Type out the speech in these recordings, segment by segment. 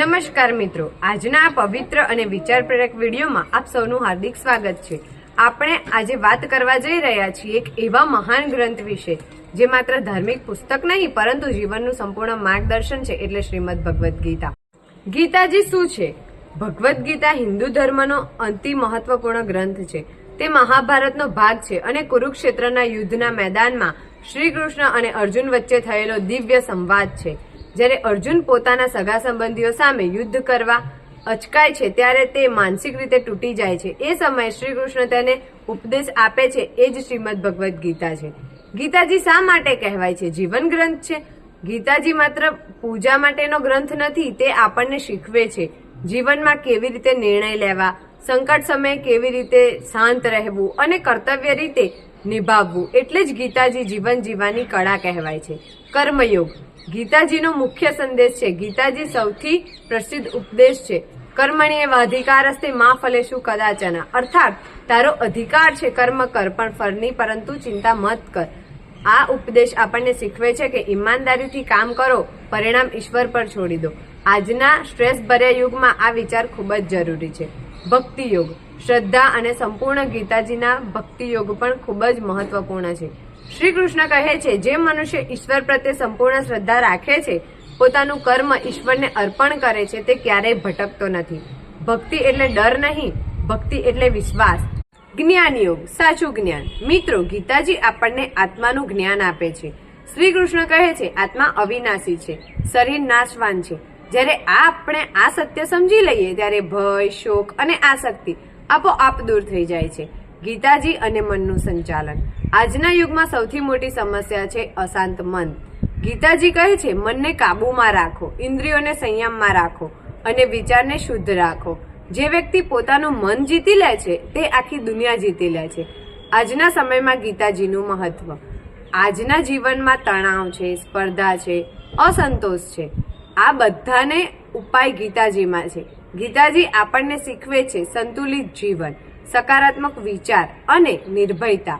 નમસ્કાર મિત્રો. આજના આ પવિત્ર અને વિચાર પ્રેરક વિડીયોમાં આપ સૌનું હાર્દિક સ્વાગત છે. આપણે આજે વાત કરવા જઈ રહ્યા છીએ એક એવા મહાન ગ્રંથ વિશે, જે માત્ર ધાર્મિક પુસ્તક નહીં, પરંતુ જીવનનું સંપૂર્ણ માર્ગદર્શન છે, એટલે શ્રીમદ ભગવદ્ ગીતા. ગીતાજી શું છે? ભગવદ્ ગીતા હિન્દુ ધર્મનો અતિ મહત્વપૂર્ણ ગ્રંથ છે. તે મહાભારતનો ભાગ છે અને કુરુક્ષેત્રના યુદ્ધના મેદાનમાં શ્રી કૃષ્ણ અને અર્જુન વચ્ચે થયેલો દિવ્ય સંવાદ છે. જ્યારે અર્જુન પોતાના સગા સંબંધીઓ સામે યુદ્ધ કરવા અચકાય છે, ત્યારે તે માનસિક રીતે તૂટી જાય છે. એ સમયે શ્રી કૃષ્ણ તેને ઉપદેશ આપે છે, એ જ શ્રીમદ ભગવદ્ ગીતા છે. ગીતાજી શા માટે કહેવાય છે? જીવન ગ્રંથ છે. ગીતાજી માત્ર પૂજા માટેનો ગ્રંથ નથી, તે આપણને શીખવે છે. જીવનમાં કેવી રીતે નિર્ણય લેવા, સંકટ સમયે કેવી રીતે શાંત રહેવું અને કર્તવ્ય રીતે નિભાવવું એટલે જ ગીતાજી જીવન જીવવાની કળા કહેવાય છે. કર્મયોગ. ગીતાજીનો મુખ્ય સંદેશ છે. ગીતાજી સૌથી પ્રસિદ્ધ ઉપદેશ છે. કર્મણીએ અધિકાર હસ્તે મા ફલેશું કદાચના. અર્થાત, તારો અધિકાર છે કર્મ કર, પણ ફરની પરંતુ ચિંતા મત કર. આ ઉપદેશ આપણને શીખવે છે કે ઈમાનદારીથી કામ કરો, પરિણામ ઈશ્વર પર છોડી દો. આજના સ્ટ્રેસ ભર્યા યુગમાં આ વિચાર ખૂબ જ જરૂરી છે. ભક્તિ યોગ શ્રદ્ધા અને સંપૂર્ણ ગીતાજીના ભક્તિ યોગ પણ ખૂબ જ મહત્વપૂર્ણ છે. શ્રી કૃષ્ણ કહે છે, જે મનુષ્ય ઈશ્વર પ્રત્યે સંપૂર્ણ શ્રદ્ધા રાખે છે, પોતાનું કર્મ ઈશ્વરને અર્પણ કરે છે, તે ક્યારેય ભટકતો નથી. ભક્તિ એટલે ડર નહીં, ભક્તિ એટલે વિશ્વાસ. જ્ઞાન યોગ સાચું જ્ઞાન. મિત્રો, ગીતાજી આપણને આત્માનું જ્ઞાન આપે છે. શ્રી કૃષ્ણ કહે છે, આત્મા અવિનાશી છે, શરીર નાશવાન છે. જ્યારે આ આપણે આ સત્ય સમજી લઈએ ત્યારે ભય, શોક અને આસક્તિ આપોઆપ દૂર થઈ જાય છે. ગીતાજી અને મનનું સંચાલન. આજના યુગમાં સૌથી મોટી સમસ્યા છે અશાંત મન. ગીતાજી કહે છે, મનને કાબૂમાં રાખો, ઇન્દ્રિયોને સંયમમાં રાખો અને વિચારને શુદ્ધ રાખો. જે વ્યક્તિ પોતાનું મન જીતી લે છે, તે આખી દુનિયા જીતી લે છે. આજના સમયમાં ગીતાજીનું મહત્વ. આજના જીવનમાં તણાવ છે, સ્પર્ધા છે, અસંતોષ છે. આ બધાને ઉપાય ગીતાજીમાં છે. ગીતાજી આપણને શીખવે છે સંતુલિત જીવન, સકારાત્મક વિચાર અને નિર્ભયતા.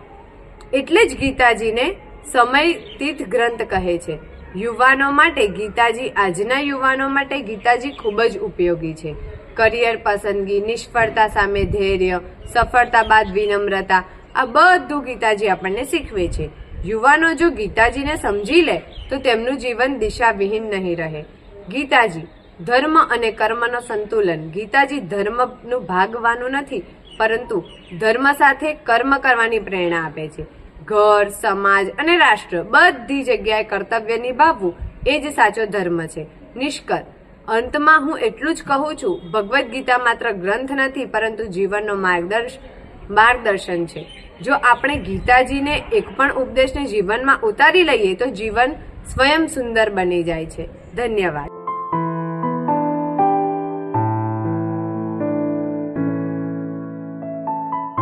એટલે જ ગીતાજીને સમય તીર્થ ગ્રંથ કહે છે. યુવાનો માટે ગીતાજી, આજના યુવાનો માટે ગીતાજી ખૂબ જ ઉપયોગી છે. કરિયર પસંદગી, નિષ્ફળતા સામે ધૈર્ય, સફળતા બાદ વિનમ્રતા, આ બધું ગીતાજી આપણને શીખવે છે. યુવાનો જો ગીતાજીને સમજી લે, તો તેમનું જીવન દિશાવિહીન નહીં રહે. ગીતાજી, ધર્મ અને કર્મનો સંતુલન. ગીતાજી ધર્મનું ભાગવાનું નથી, પરંતુ ધર્મ સાથે કર્મ કરવાની પ્રેરણા આપે છે. ઘર, સમાજ અને રાષ્ટ્ર બધી જગ્યાએ કર્તવ્ય નિભાવવું એ જ સાચો ધર્મ છે. નિષ્કર. અંતમાં હું એટલું જ કહું છું, ભગવદ્ ગીતા માત્ર ગ્રંથ નથી, પરંતુ જીવનનો માર્ગદર્શન માર્ગદર્શન છે. જો આપણે ગીતાજીને એક પણ ઉપદેશને જીવનમાં ઉતારી લઈએ, તો જીવન સ્વયં સુંદર બની જાય છે. ધન્યવાદ.